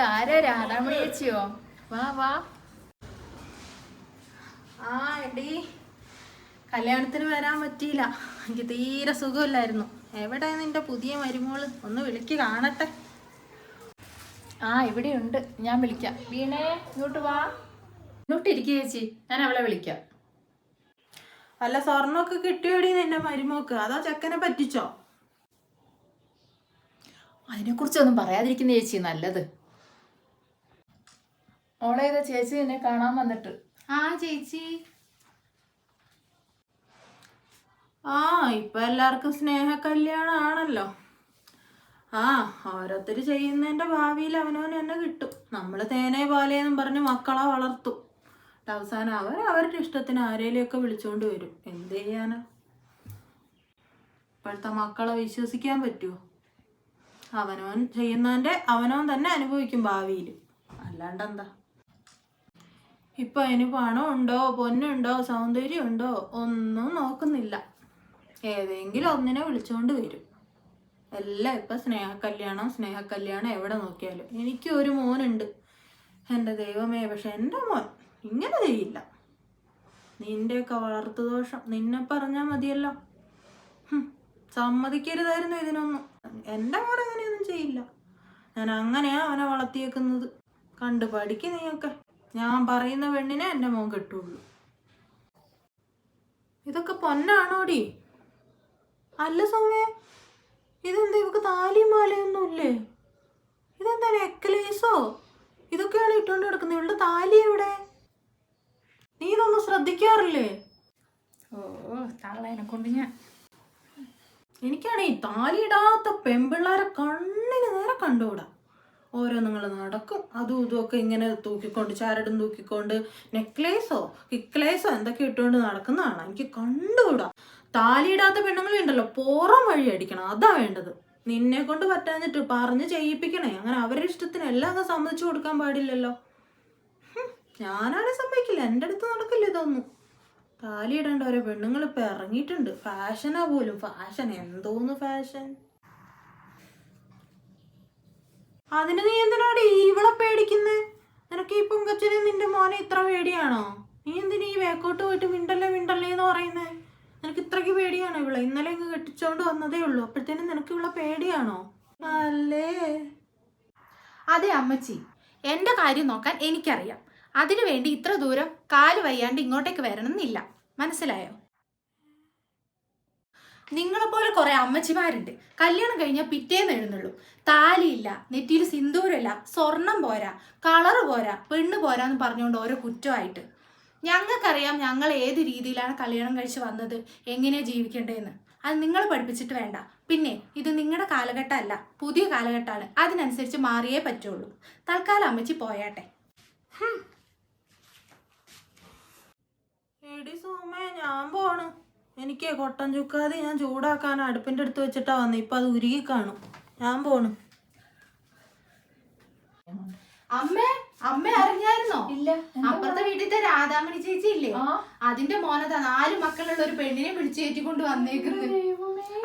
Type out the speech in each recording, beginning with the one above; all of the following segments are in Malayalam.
ഇതാരാ രാധാമണി ചേച്ചിയോ? വാ വാ. ആ എടി. കല്യാണത്തിന് വരാൻ പറ്റിയില്ല. എനിക്ക് തീരെ സുഖമില്ലായിരുന്നു. എവിടെ നിന്റെ പുതിയ മരുമോൾ? ഒന്ന് വിളിക്ക് കാണട്ടെ. ആ ഇവിടെയുണ്ട്. ഞാൻ വിളിക്കാം. വീണേ ഇങ്ങോട്ട് വാ. ഇങ്ങോട്ട് ഇരിക്കുക ചേച്ചി. ഞാൻ അവളെ വിളിക്കാം. അല്ല സ്വർണമൊക്കെ കിട്ടിയോടി നിന്റെ മരുമോക്ക്? അതോ ചെക്കനെ പറ്റിച്ചോ? അതിനെക്കുറിച്ചൊന്നും പറയാതിരിക്കുന്ന ചേച്ചി നല്ലത്. ഓളെ ഇതാ ചേച്ചി എന്നെ കാണാൻ വന്നിട്ട്? ആ ചേച്ചി. ആ ഇപ്പൊ എല്ലാവർക്കും സ്നേഹ കല്യാണം ആണല്ലോ ആ ഓരോരുത്തര് ചെയ്യുന്നതിന്റെ ഭാവിയിൽ അവനവന് തന്നെ കിട്ടും. നമ്മൾ തേനെ പോലെയെന്നും പറഞ്ഞ് മക്കളെ വളർത്തും. അവസാനം അവർ അവരുടെ ഇഷ്ടത്തിന് ആരേലുമൊക്കെ വിളിച്ചോണ്ട് വരും. എന്ത് ചെയ്യാനാ? ഇപ്പോഴത്തെ മക്കളെ വിശ്വസിക്കാൻ പറ്റുമോ അവനവൻ ചെയ്യുന്നതിന്റെ അവനവൻ തന്നെ അനുഭവിക്കും ഭാവിയിൽ അല്ലാണ്ട് എന്താ ഇപ്പൊ അതിന് പണമുണ്ടോ പൊന്നുണ്ടോ സൗന്ദര്യം ഉണ്ടോ ഒന്നും നോക്കുന്നില്ല. ഏതെങ്കിലും ഒന്നിനെ വിളിച്ചുകൊണ്ട് വരും. എല്ലാം ഇപ്പൊ സ്നേഹക്കല്യാണം സ്നേഹക്കല്യാണം സ്നേഹ കല്യാണം എവിടെ നോക്കിയാലും. എനിക്ക് ഒരു മോനുണ്ട്. എന്റെ ദൈവമേ പക്ഷെ എന്റെ മോൻ ഇങ്ങനെ ചെയ്യില്ല. നിന്റെയൊക്കെ വളർത്തു ദോഷം. നിന്നെ പറഞ്ഞാൽ മതിയല്ലോ. സമ്മതിക്കരുതായിരുന്നു ഇതിനൊന്നും. എന്റെ മോൻ അങ്ങനെയൊന്നും ചെയ്യില്ല. ഞാൻ അങ്ങനെയാ അവനെ വളർത്തിയേക്കുന്നത്. കണ്ടു പഠിക്ക് നീയൊക്കെ. ഞാൻ പറയുന്ന പെണ്ണിനെ എന്റെ മോൻ കെട്ടുള്ളൂ. ഇതൊക്കെ പൊന്നാണോടി? അല്ല സൗമ്യ ഇതെന്താ ഇവക്ക് താലിയും മാലയൊന്നും ഇല്ലേ? ഇതെന്താ നെക്ലേസോ? ഇതൊക്കെയാണ് ഇട്ടുകൊണ്ട് കിടക്കുന്നത് ഇവളുടെ താലി എവിടെ? നീ ഇതൊന്നും ശ്രദ്ധിക്കാറില്ലേ? ഓ തള്ളേനെ കൊണ്ട് ഞാൻ. എനിക്കാണ് ഈ താലി ഇടാത്ത പെൺപിള്ളേരെ കണ്ണിന് നേരെ കണ്ടുകൂടാ. ഓരോ നിങ്ങൾ നടക്കും. അതും ഇതുമൊക്കെ ഇങ്ങനെ തൂക്കിക്കൊണ്ട് ചാരടും തൂക്കിക്കൊണ്ട് നെക്ലേസോ കിക്ലേസോ എന്തൊക്കെ ഇട്ടുകൊണ്ട് നടക്കുന്നതാണ്. എനിക്ക് കണ്ടുകൂടാ. താലിയിടാത്ത പെണ്ണുങ്ങളുണ്ടല്ലോ പോറം വഴി അടിക്കണം. അതാ വേണ്ടത്. നിന്നെ കൊണ്ട് പറ്റാഞ്ഞിട്ട് പറഞ്ഞ് ചെയ്യിപ്പിക്കണേ. അങ്ങനെ അവരുടെ ഇഷ്ടത്തിന് എല്ലാം സമ്മതിച്ചു കൊടുക്കാൻ പാടില്ലല്ലോ. ഞാനാണെ സമ്മതിക്കില്ല. എന്റെ അടുത്ത് നടക്കില്ല ഇതൊന്നും. താലിയിടേണ്ട ഓരോ പെണ്ണുങ്ങൾ ഇപ്പൊ ഇറങ്ങിയിട്ടുണ്ട്. ഫാഷനാ പോലും. ഫാഷൻ എന്തോന്ന് ഫാഷൻ? അതിന് നീ എന്തിനാടി ഇവളെ പേടിക്കുന്നേ? നിനക്ക് ഈ പൊങ്കച്ചനെ നിന്റെ മോനെ ഇത്ര പേടിയാണോ? നീ എന്തിനാ ഈ വേക്കോട്ട് പോയിട്ട് മിണ്ടല്ലേ മിണ്ടല്ലേ എന്ന് പറയുന്നേ? നിനക്ക് ഇത്രയ്ക്ക് പേടിയാണോ ഇവളെ? ഇന്നലെ ഇങ്ങ് കെട്ടിച്ചോണ്ട് വന്നതേ ഉള്ളൂ. അപ്പോഴത്തേനും നിനക്ക് ഇവളെ പേടിയാണോ? അല്ലേ? അതെ അമ്മച്ചി. എന്റെ കാര്യം നോക്കാൻ എനിക്കറിയാം. അതിനുവേണ്ടി ഇത്ര ദൂരം കാൽ വയ്യാണ്ട് ഇങ്ങോട്ടേക്ക് വരണമെന്നില്ല. മനസ്സിലായോ? നിങ്ങളെപ്പോലെ കുറെ അമ്മച്ചിമാരുണ്ട്. കല്യാണം കഴിഞ്ഞാൽ പിറ്റേന്ന് എഴുന്നള്ളൂ. താലിയില്ല നെറ്റിയിൽ സിന്ദൂരമില്ല സ്വർണം പോരാ കളറ് പോരാ പെണ്ണ് പോരാന്ന് പറഞ്ഞുകൊണ്ട് ഓരോ കുറ്റമായിട്ട്. ഞങ്ങൾക്കറിയാം ഞങ്ങൾ ഏത് രീതിയിലാണ് കല്യാണം കഴിച്ച് വന്നത് എങ്ങനെയാ ജീവിക്കേണ്ടതെന്ന്. അത് നിങ്ങൾ പഠിപ്പിച്ചിട്ട് വേണ്ട. പിന്നെ ഇത് നിങ്ങളുടെ കാലഘട്ടമല്ല പുതിയ കാലഘട്ടമാണ്. അതിനനുസരിച്ച് മാറിയേ പറ്റുള്ളൂ. തൽക്കാലം അമ്മച്ചി പോയാട്ടെ. ഞാൻ പോണ്. എനിക്ക് കൊട്ടൻ ചുക്കാതെ ഞാൻ ചൂടാക്കാൻ അടുപ്പിന്റെ അടുത്ത് വെച്ചിട്ടാ വന്നത് ഇപ്പം അത് ഉരുകി കാണും. ഞാൻ പോണു. അമ്മേ അമ്മ അറിഞ്ഞായിരുന്നോ? ഇല്ല. അപ്പുറത്തെ വീട്ടിലത്തെ രാധാമണി ചേച്ചി ഇല്ലേ? അതിന്റെ മോനത നാല് മക്കളുള്ള ഒരു പെണ്ണിനെ പിടിച്ചു കയറ്റിക്കൊണ്ട് വന്നേക്കുന്നത്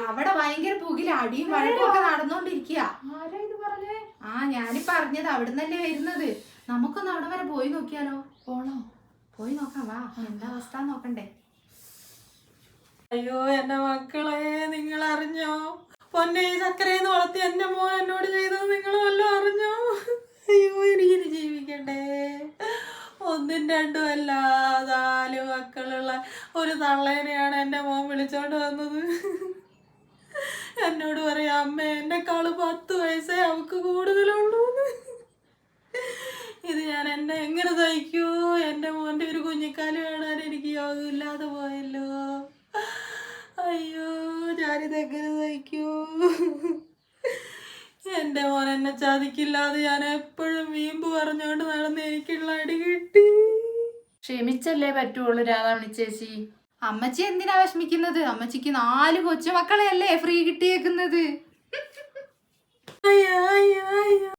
അവിടെ ഭയങ്കര പുകിൽ അടിയും വഴക്കും ഒക്കെ നടന്നുകൊണ്ടിരിക്കുക ആരാ ഇത് പറഞ്ഞേ? ആ ഞാനിപ്പ അറിഞ്ഞത് അവിടെ നിന്നല്ലേ വരുന്നത്. നമുക്കൊന്ന് അവിടെ വരെ പോയി നോക്കിയാലോ? പോണോ? പോയി നോക്കാം വാ. എന്താ അവസ്ഥ നോക്കണ്ടേ? അയ്യോ എന്റെ മക്കളെ നിങ്ങൾ അറിഞ്ഞോ പൊന്നെ ചക്കരയെന്ന് വളർത്തി എന്റെ മോൻ എന്നോട് ചെയ്തത് നിങ്ങൾ വല്ലതും അറിഞ്ഞോ? അയ്യോ എനിക്കിനി ജീവിക്കണ്ടേ. ഒന്നും രണ്ടും അല്ല നാല് മക്കളുള്ള ഒരു തള്ളേനെയാണ് എന്റെ മോൻ വിളിച്ചോണ്ട് വന്നത്. എന്നോട് പറയാം അമ്മ എന്നെക്കാൾ പത്ത് വയസ്സേ അവക്ക് കൂടുതലുള്ളൂ ഇത് ഞാൻ എന്നെ എങ്ങനെ സഹിക്കൂ? എന്റെ മോന്റെ ഒരു കുഞ്ഞിക്കാൽ കാണാൻ എനിക്ക് യോഗമില്ലാതെ പോയല്ലോ. അയ്യോ ഞാനിത് എങ്ങനെ സഹിക്കൂ? എന്റെ മോൻ എന്നെ ചതിക്കില്ലാതെ ഞാൻ എപ്പോഴും വീമ്പ് പറഞ്ഞുകൊണ്ട് നടന്ന് എനിക്കുള്ള അടി കിട്ടി. ക്ഷമിച്ചല്ലേ പറ്റുള്ളൂ രാധാമണി ചേച്ചി. അമ്മച്ചി എന്തിനാ വിഷമിക്കുന്നത്? അമ്മച്ചിക്ക് നാല് കൊച്ചുമക്കളെയല്ലേ ഫ്രീ കിട്ടിയേക്കുന്നത്? അയ്യോ അയ്യോ അയ്യോ.